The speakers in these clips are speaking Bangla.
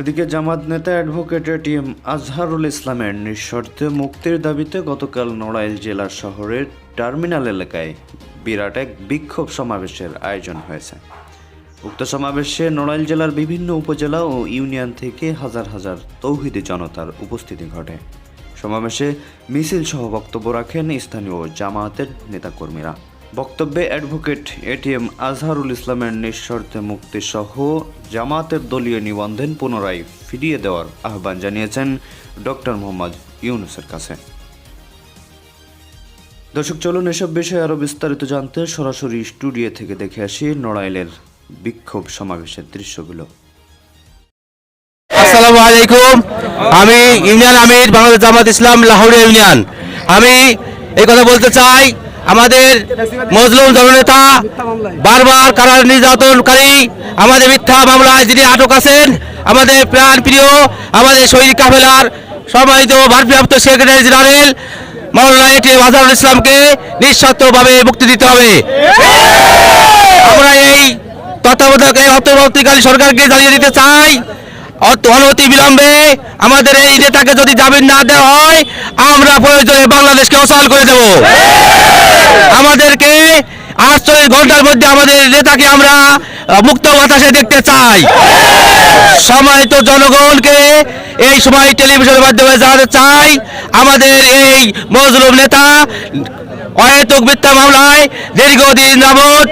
এদিকে জামাত নেতা অ্যাডভোকেট এটিএম আজহারুল ইসলামের নিঃশর্তে মুক্তির দাবিতে গতকাল নড়াইল জেলার শহরের টার্মিনাল এলাকায় বিরাট এক বিক্ষোভ সমাবেশের আয়োজন হয়েছে। উক্ত সমাবেশে নড়াইল জেলার বিভিন্ন উপজেলা ও ইউনিয়ন থেকে হাজার হাজার তৌহিদি জনতার উপস্থিতি ঘটে। সমাবেশে মিছিল সহ বক্তব্য রাখেন স্থানীয় জামায়াতের নেতাকর্মীরা। বক্তব্যে অ্যাডভোকেট এটিএম আজহারুল ইসলামের নিঃশর্তে মুক্তি সহ জামায়াতের দলীয় নিবন্ধন পুনরায় ফিরিয়ে দেওয়ার আহ্বান জানিয়েছেন ডক্টর মোহাম্মদ ইউনুসের কাছে। দর্শক, চলুন এসব বিষয়ে আরও বিস্তারিত জানতে সরাসরি স্টুডিও থেকে দেখে আসি নড়াইলের বিক্ষোভ সমাবেশের দৃশ্যগুলো। আসসালামু আলাইকুম। আমি ইউনিয়ন আমির, বাংলাদেশ জামাত ইসলাম, লাহোরে ইউনিয়ন। আমি এই কথা বলতে চাই আমাদের মজলুম জননেতা বারবার কারা নির্যাতনকারী, আমাদের মিথ্যা মামলায় যিনি আটক আছেন, আমাদের প্রাণ প্রিয় আমাদের শহীদ কাফেলার সম্মানিত ভারপ্রাপ্ত সেক্রেটারি জেনারেল মাওলানা এটি আজহারুল ইসলামকে নিঃস্বার্থভাবে মুক্তি দিতে হবে। আমরা এই তত্ত্বাবধায়ক, এই অন্তর্বর্তীকালীন সরকারকে জানিয়ে দিতে চাই অনতি বিলম্বে আমাদের এই নেতাকে যদি জামিন না দেওয়া হয়, আমরা প্রয়োজনে বাংলাদেশকে অচল করে দেব। আমাদেরকে আটচল্লিশ ঘণ্টার মধ্যে আমাদের নেতাকে আমরা মুক্ত বাতাসে দেখতে চাই। সময় তো জনগণকে এই সময় টেলিভিশনের মাধ্যমে জানাতে চাই। আমাদের এই মজলুম নেতা, অহেতুক মিথ্যা মামলায় দীর্ঘদিন যাবৎ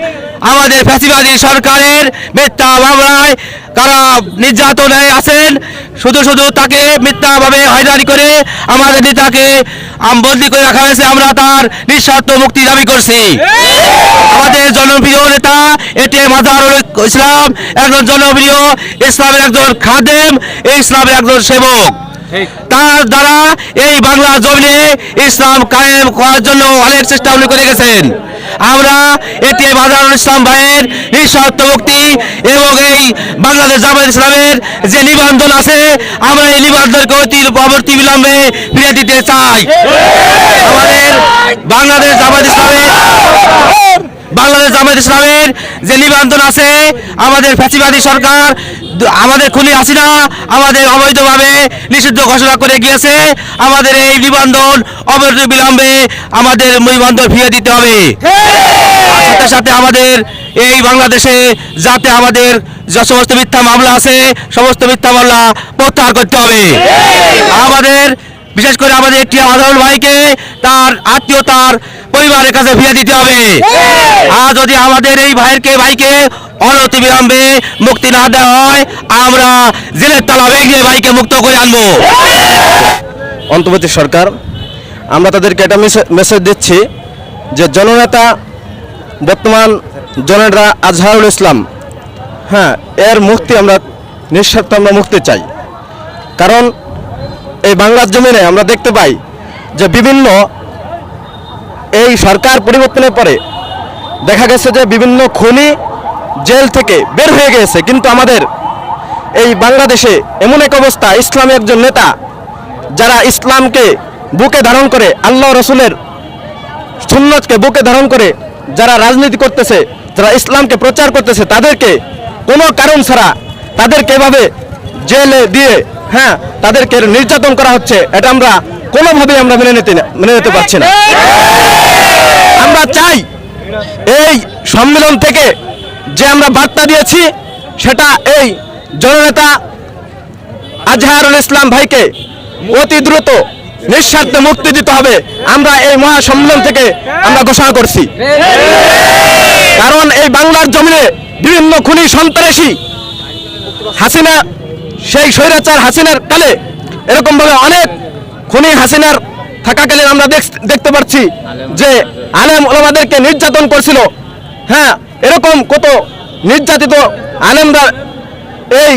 আমাদের ফ্যাসিবাদী সরকারের মিথ্যা মামলায় তারা নির্যাতনে আছেন, শুধু শুধু তাকে মিথ্যাভাবে হয়রানি করে আমাদের নেতাকে বন্দি করে রাখা হয়েছে, আমরা তার নিঃস্বার্থ মুক্তি দাবি করছি। আমাদের জনপ্রিয় নেতা এটি মাজারুল ইসলাম, একজন জনপ্রিয় ইসলামের একজন খাদেম ইসলামের একজন সেবক। তার দ্বারা এই বাংলা জমিনে ইসলাম কায়েম করার জন্য অনেক চেষ্টা উনি করে গেছেন। আমরা এটি মাজারুল ইসলাম ভাইয়ের নিঃস্বার্থ মুক্তি এবং এই বাংলাদেশ জামাত ইসলামের যে নিবন্ধন আছে, আমরা এই নিবন্ধনকে অতি অবর্তি বিলম্বে ফিরে দিতে চাই। আমাদের বাংলাদেশ জামাত ইসলামের বাংলাদেশ জামাত ইসলামের যে নিবন্ধন আছে, আমাদের ফ্যাসিবাদী সরকার, আমাদের খুনি হাসিনা আমাদের অবৈধভাবে নিষিদ্ধ ঘোষণা করে গিয়েছে। আমাদের এই নিবন্ধন অবৈধ বিলম্বে আমাদের নিবন্ধন ফিরে দিতে হবে। সাথে সাথে আমাদের এই বাংলাদেশে যাতে আমাদের যে সমস্ত মিথ্যা মামলা আছে, সমস্ত মিথ্যা মামলা প্রত্যাহার করতে হবে। আমাদের বিশেষ করে আমাদের একটি আদালত ভাইকে তার আত্মীয়তার পরিবারের কাছে ফিরে দিতে হবে। আর যদি আমাদের এই ভাইকে ভাইকে অনতি বিলম্বে মুক্তি না দেওয়া হয় আমরা জেলের তালা ভেঙে ভাইকে মুক্ত করে আনব। অন্তর্বর্তী সরকার আমরা তাদেরকে মেসে- মেসেজ দিচ্ছি যে জননেতা বর্তমান জননেতা আজহারুল ইসলাম হ্যাঁ এর মুক্তি আমরা নিঃস্বার্থ আমরা মুক্তি চাই। কারণ এই বাংলার জমিনে আমরা দেখতে পাই যে বিভিন্ন এই সরকার পরিবর্তনের পরে দেখা গেছে যে বিভিন্ন খনি জেল থেকে বের হয়ে গেছে কিন্তু আমাদের এই বাংলাদেশে এমন এক অবস্থা, ইসলামী একজন নেতা যারা ইসলামকে বুকে ধারণ করে, আল্লাহ রসুলের সুন্নতকে বুকে ধারণ করে যারা রাজনীতি করতেছে, যারা ইসলামকে প্রচার করতেছে, তাদেরকে কোনো কারণ ছাড়া তাদেরকে এভাবে জেলে দিয়ে হ্যাঁ তাদেরকে নির্যাতন করা হচ্ছে, এটা আমরা কোনোভাবেই আমরা মেনে নিতে মেনে নিতে পারছি না। আমরা চাই এই সম্মেলন থেকে যে আমরা বার্তা দিয়েছি, সেটা এই জননেতা আজহারুল ইসলাম ভাইকে অতি দ্রুত নিঃস্বার্থে মুক্তি দিতে হবে। আমরা এই মহা সম্মেলন থেকে আমরা ঘোষণা করছি। কারণ এই বাংলার জমিনে বিভিন্ন খুনি সন্ত্রাসী, হাসিনা সেই স্বৈরাচার হাসিনার কালে এরকমভাবে অনেক খুনি হাসিনার থাকাকালীন আমরা দেখতে পাচ্ছি যে আলেম ওলামাদেরকে নির্যাতন করছিল। হ্যাঁ এরকম কত নির্যাতিত আলেমরা এই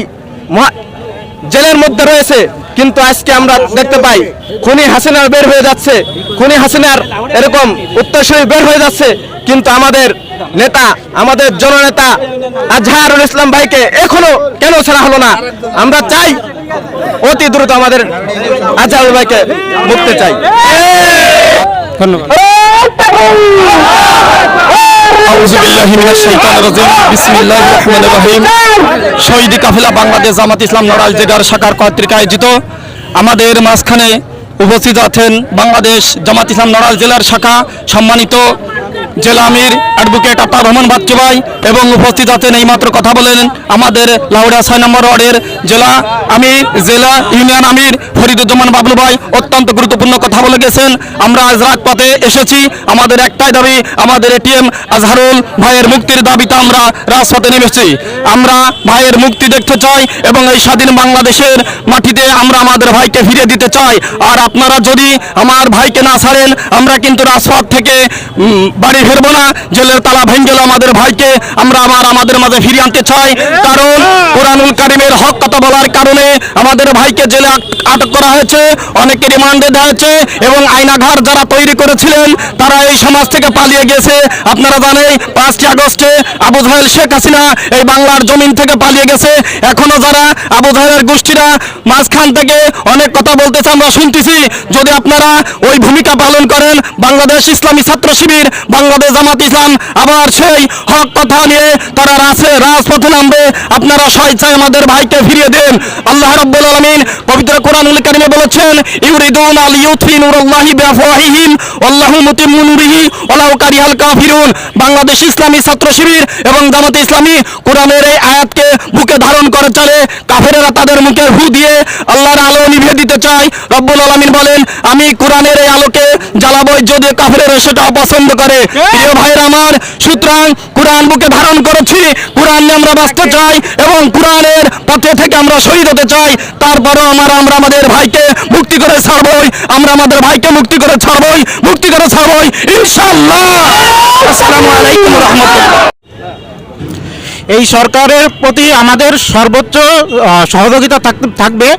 জেলের মধ্যে রয়েছে। কিন্তু আজকে আমরা দেখতে পাই খুনি হাসিনার বের হয়ে যাচ্ছে। খুনি হাসিনার এরকম উত্তরসূরি বের হয়ে যাচ্ছে। কিন্তু আমাদের নেতা আমাদের জননেতা আজহারুল ইসলাম ভাইকে এখনও কেন ছাড়া হলো না? আমরা চাই অতি দ্রুত আমাদের আজহারুল ভাইকে মুক্তি চাই। ধন্যবাদ। বাংলাদেশ জামাত ইসলাম জেলার শাখার আমাদের মাঝখানে উপস্থিত আছেন বাংলাদেশ জামাত ইসলাম নড়াল জেলার শাখা সম্মানিত জেলা আমির অ্যাডভোকেট আতার রহমান বাচ্চু ভাই এবং উপস্থিত আছেন এইমাত্র কথা বলেন আমাদের লাউড়া ছয় নম্বর ওয়ার্ডের জেলা আমির, জেলা ইউনিয়ন আমির ফরিদুজ্জামান বাবলু ভাই অত্যন্ত গুরুত্বপূর্ণ কথা বলে গেছেন। আমরা আজ রাজপথে এসেছি। আমাদের একটাই দাবি, আমাদের এটিএম আজহারুল ভাইয়ের মুক্তির দাবিতে আমরা রাজপথে নেমেছি। আমরা ভাইয়ের মুক্তি দেখতে চাই এবং এই স্বাধীন বাংলাদেশের মাটিতে আমরা আমাদের ভাইকে ফিরে দিতে চাই। আর আপনারা যদি আমার ভাইকে না ছাড়েন, আমরা কিন্তু রাজপথ থেকে বাড়ি ফিরবো না, জেলের তালা ভেঙে গেল আমাদের ভাইকে, আমরা আবার আমাদের মাঝে ফিরিয়ে আনতে চাই। কারণ কোরআনুল কারিমের হক কথা বলার কারণে আমাদের ভাইকে জেলে আটক করা হয়েছে অনেকে রিমান্ডে দেওয়া হয়েছে, এবং আয়নাঘর যারা তৈরি করেছিলেন, তারা এই সমাজ থেকে পালিয়ে গেছে। আপনারা জানেন পাঁচটি আগস্টে আবু জাহেল, শেখ হাসিনা এই বাংলার জমিন থেকে পালিয়ে গেছে। এখনও যারা আবু জাহেলের গোষ্ঠীরা মাঝখান থেকে অনেক কথা বলতেছে, আমরা শুনতেছি। যদি আপনারা ওই ভূমিকা পালন করেন, বাংলাদেশ ইসলামী ছাত্র শিবির বাংলাদেশ জামাত ইসলাম। আবার সেই হক কথা নিয়ে তারা রাসে রাজপথে নামবে। আপনারা স্বেচ্ছায় আমাদের ভাইকে ফিরিয়ে দেন। আল্লাহ রাব্বুল আলামিন পবিত্র কোরআনুল কারিমে বলেছেন, ইউরিদুন আল ইউথি নূরাল্লাহি বিআফওয়াহিহিম আল্লাহু মুতিম্মু নূরিহি, ওয়ালাউ কারিহাল কাফিরুন। বাংলাদেশ ইসলামী ছাত্র শিবির এবং জামাত ইসলামী কোরআনের এই আয়াতকে বুকে ধারণ করে চলে। কাফেরেরা তাদের মুখে হু আল্লাহর আলো নিভিয়ে দিতে চায় রব্বুল আলামিন বলেন আমি কোরআনের এই আলোকে জ্বালাবই যদি কাফেরেরা সেটা অপছন্দ করে। প্রিয় ভাইয়ের আমার সুতরাং কোরআন বুকে ধারণ করেছি কোরআন নিয়ে আমরা বাঁচতে চাই এবং কোরআনের পথে থেকে আমরা শহীদ হতে চাই। তারপরও আমার আমরা আমাদের ভাইকে মুক্তি করে ছাড়বই আমরা আমাদের ভাইকে মুক্তি করে ছাড়বই মুক্তি করে ছাড়বই ইনশাল্লাহ আসসালামু আলাইকুম রহমতুল্লাহ। এই সরকারের প্রতি আমাদের সর্বোচ্চ সহযোগিতা থাক- থাকবে।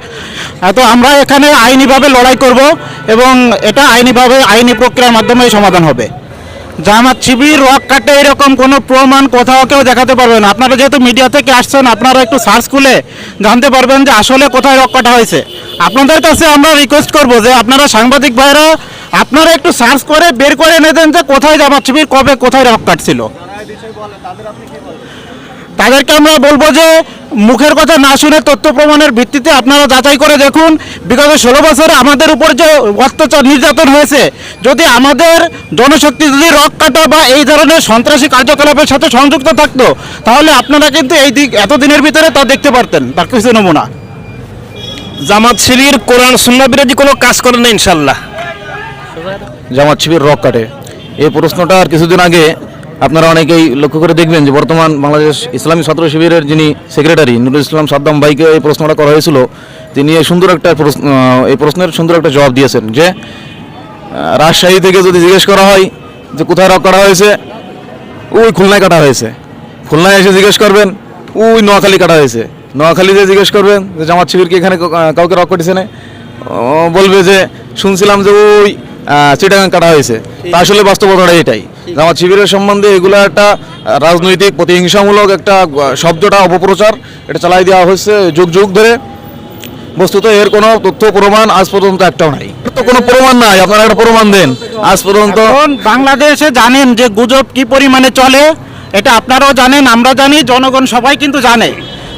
তো আমরা এখানে আইনিভাবে লড়াই করব এবং এটা আইনিভাবে, আইনি প্রক্রিয়ার মাধ্যমে সমাধান হবে। জামাত শিবির রক কাটে এরকম কোনো প্রমাণ কোথাও কেউ দেখাতে পারবে না। আপনারা যেহেতু মিডিয়া থেকে আসছেন, আপনারা একটু সার্চ খুলে জানতে পারবেন যে আসলে কোথায় রক কাটা হয়েছে। আপনাদের কাছে আমরা রিকোয়েস্ট করব যে আপনারা সাংবাদিক ভাইরা, আপনারা একটু সার্চ করে, বের করে এনে দেন যে কোথায় জামাত শিবির, কবে কোথায় রক কাটছিল তাদেরকে আমরা বলব যে মুখের কথা না শুনে তথ্য প্রমাণের ভিত্তিতে আপনারা যাচাই করে দেখুন। বিগত ষোলো বছরে আমাদের উপর যে অত্যাচার নির্যাতন হয়েছে যদি আমাদের জনশক্তি যদি রক কাটা বা এই ধরনের সন্ত্রাসী কার্যকলাপের সাথে সংযুক্ত থাকতো তাহলে আপনারা কিন্তু এই দিক এতদিনের ভিতরে তা দেখতে পারতেন তার কিছু নমুনা। জামাত শিবির কোরআন সুন্নাহ বিরোধী কোনো কাজ করে না ইনশাল্লাহ জামাত শিবির রক কাটে। এই প্রশ্নটা আর কিছুদিন আগে আপনারা অনেকেই লক্ষ্য করে দেখবেন যে বর্তমান বাংলাদেশ ইসলামী ছাত্র শিবিরের যিনি সেক্রেটারি নুরুল ইসলাম সাদ্দাম ভাইকে এই প্রশ্নটা করা হয়েছিল, তিনি এই সুন্দর একটা এই প্রশ্নের সুন্দর একটা জবাব দিয়েছেন যে রাজশাহী থেকে যদি জিজ্ঞেস করা হয় যে কোথায় রক করা হয়েছে, ওই খুলনায় কাটা হয়েছে। খুলনায় এসে জিজ্ঞেস করবেন, ওই নোয়াখালী কাটা হয়েছে। নোয়াখালীতে জিজ্ঞেস করবেন যে, জামাত শিবিরকে এখানে কাউকে রক করেছে না? বলবে যে, শুনছিলাম যে ওই চিটাগাং কাটা হয়েছে। তা আসলে বাস্তবতাটা এটাই। জামাত শিবিরের সম্বন্ধে এগুলো একটা রাজনৈতিক প্রতিহিংসামূলক একটা শব্দটা অপপ্রচার এটা চালাই দেওয়া হয়েছে যুগ যুগ ধরে। বস্তুত এর কোনো তথ্য প্রমাণ আজ পর্যন্ত একটাও নাই। তো কোনো প্রমাণ নাই আপনারা একটা প্রমাণ দেন। আজ পর্যন্ত বাংলাদেশে জানেন যে গুজব কি পরিমাণে চলে এটা আপনারাও জানেন আমরা জানি জনগণ সবাই কিন্তু জানে।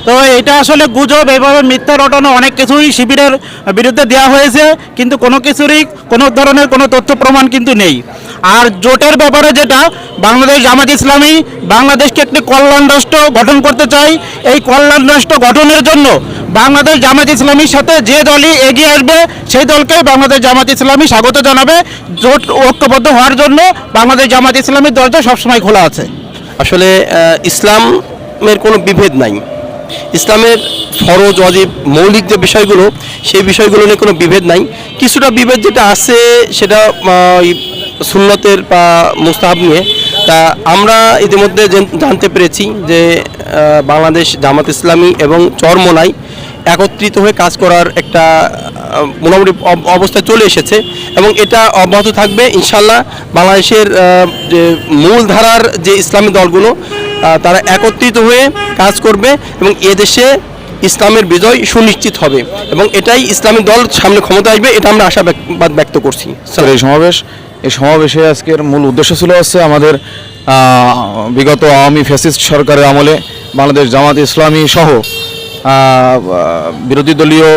তো এটা আসলে গুজব এভাবে মিথ্যা রটানো অনেক কিছুই শিবিরের বিরুদ্ধে দেওয়া হয়েছে, কিন্তু কোনো কিছুরই কোনো ধরনের কোনো তথ্য প্রমাণ কিন্তু নেই। আর জোটের ব্যাপারে যেটা, বাংলাদেশ জামাত ইসলামী বাংলাদেশকে একটি কল্যাণ রাষ্ট্র গঠন করতে চাই এই কল্যাণ রাষ্ট্র গঠনের জন্য বাংলাদেশ জামাত ইসলামীর সাথে যে দলই এগিয়ে আসবে, সেই দলকে বাংলাদেশ জামাত ইসলামী স্বাগত জানাবে। জোট ঐক্যবদ্ধ হওয়ার জন্য বাংলাদেশ জামাত ইসলামীর দরজা সবসময় খোলা আছে। আসলে ইসলামের কোনো বিভেদ নাই। ইসলামের ফরজ অজীব মৌলিক যে বিষয়গুলো, সেই বিষয়গুলো নিয়ে কোনো বিভেদ নাই। কিছুটা বিভেদ যেটা আছে সেটা সুন্নতের বা মুস্তাহাব নিয়ে। তা আমরা ইতিমধ্যে জেন- জানতে পেরেছি যে বাংলাদেশ জামাত ইসলামী এবং চরমোনাই একত্রিত হয়ে কাজ করার একটা মোটামুটি অব- অবস্থায় চলে এসেছে এবং এটা অব্যাহত থাকবে। ইনশাল্লাহ বাংলাদেশের যে মূল ধারার যে ইসলামী দলগুলো তারা একত্রিত হয়ে কাজ করবে এবং এদেশে ইসলামের বিজয় সুনিশ্চিত হবে এবং এটাই ইসলামী দল সামনে ক্ষমতা আসবে, এটা আমরা আশাবাদ ব্যক্ত করছি। স্যার, এই সমাবেশ, এই সমাবেশে আজকের মূল উদ্দেশ্য ছিল হচ্ছে আমাদের বিগত আওয়ামী ফ্যাসিস্ট সরকারের আমলে বাংলাদেশ জামাত ইসলামী সহ বিরোধী দলীয়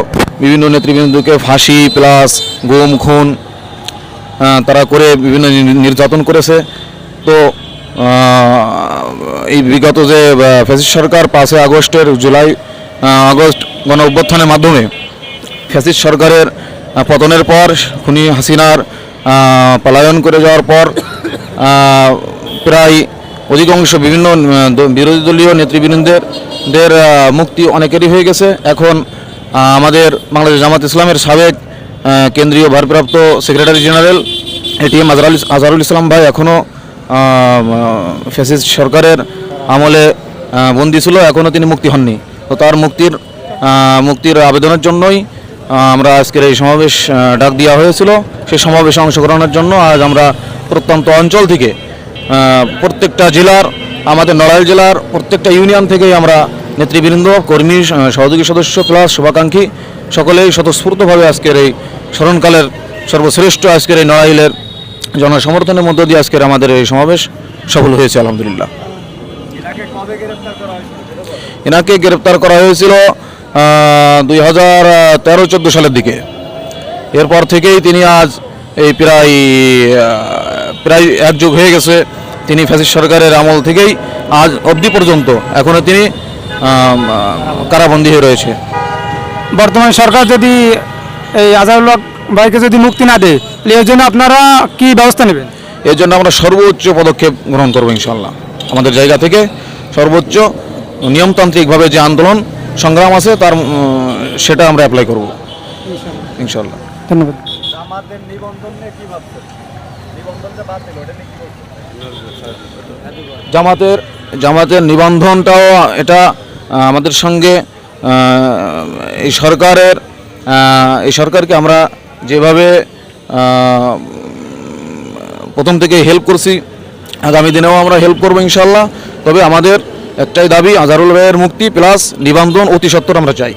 বিভিন্ন নেতৃবৃন্দকে ফাঁসি প্লাস গুম, খুন তারা করে বিভিন্ন নির্যাতন করেছে। তো এই বিগত যে ফ্যাসিস্ট সরকার পাঁচই আগস্টের জুলাই আগস্ট গণ অভ্যুত্থানের মাধ্যমে ফ্যাসিস্ট সরকারের পতনের পর, খুনি হাসিনার পলায়ন করে যাওয়ার পর প্রায় অধিকাংশ বিভিন্ন বিরোধী দলীয় নেতৃবৃন্দের, দের মুক্তি অনেকেরই হয়ে গেছে। এখন আমাদের বাংলাদেশ জামাত ইসলামের সাবেক কেন্দ্রীয় ভারপ্রাপ্ত secretary general ATM Azharul Islam ভাই এখনও ফ্যাসিস্ট সরকারের আমলে বন্দী ছিল এখনও তিনি মুক্তি হননি। তো তার মুক্তির মুক্তির আবেদনের জন্যই আমরা আজকের এই সমাবেশ ডাক দেওয়া হয়েছিল। সেই সমাবেশে অংশগ্রহণের জন্য আজ আমরা প্রত্যন্ত অঞ্চল থেকে প্রত্যেকটা জেলার, আমাদের নড়াইল জেলার প্রত্যেকটা ইউনিয়ন থেকেই আমরা নেতৃবৃন্দ, কর্মী সহযোগী সদস্য প্লাস শুভাকাঙ্ক্ষী সকলেই স্বতঃস্ফূর্তভাবে আজকের এই স্মরণকালের সর্বশ্রেষ্ঠ আজকের এই নড়াইলের জনসমর্থনের মধ্য দিয়ে আজকের আমাদের এই সমাবেশ সফল হয়েছে, আলহামদুলিল্লাহ। এনাকে গ্রেপ্তার করা হয়েছিল দুই হাজার তেরো চোদ্দ সালের দিকে। এরপর থেকেই তিনি আজ এই প্রায় প্রায় এক যুগ হয়ে গেছে, তিনি ফ্যাসিস সরকারের আমল থেকেই আজ অবধি পর্যন্ত এখনও তিনি কারাবন্দী হয়ে রয়েছে। বর্তমান সরকার যদি এই আজারুল হক ভাইকে যদি মুক্তি না দেয় তাহলে এর জন্য আপনারা কি ব্যবস্থা নেবেন? এর জন্য আমরা সর্বোচ্চ পদক্ষেপ গ্রহণ করব ইনশাল্লাহ আমাদের জায়গা থেকে সর্বোচ্চ নিয়মতান্ত্রিকভাবে যে আন্দোলন সংগ্রাম আছে তার সেটা আমরা অ্যাপ্লাই করব। ইনশাল্লাহ ধন্যবাদ। জামাতের জামাতের নিবন্ধনটাও এটা আমাদের সঙ্গে এই সরকারের এই সরকারকে আমরা যেভাবে প্রথম থেকে হেল্প করছি, আগামী দিনেও আমরা হেল্প করব ইনশাল্লাহ তবে আমাদের একটাই দাবি, আজারুল ভাইয়ের মুক্তি প্লাস নিবন্ধন অতি সত্তর আমরা চাই।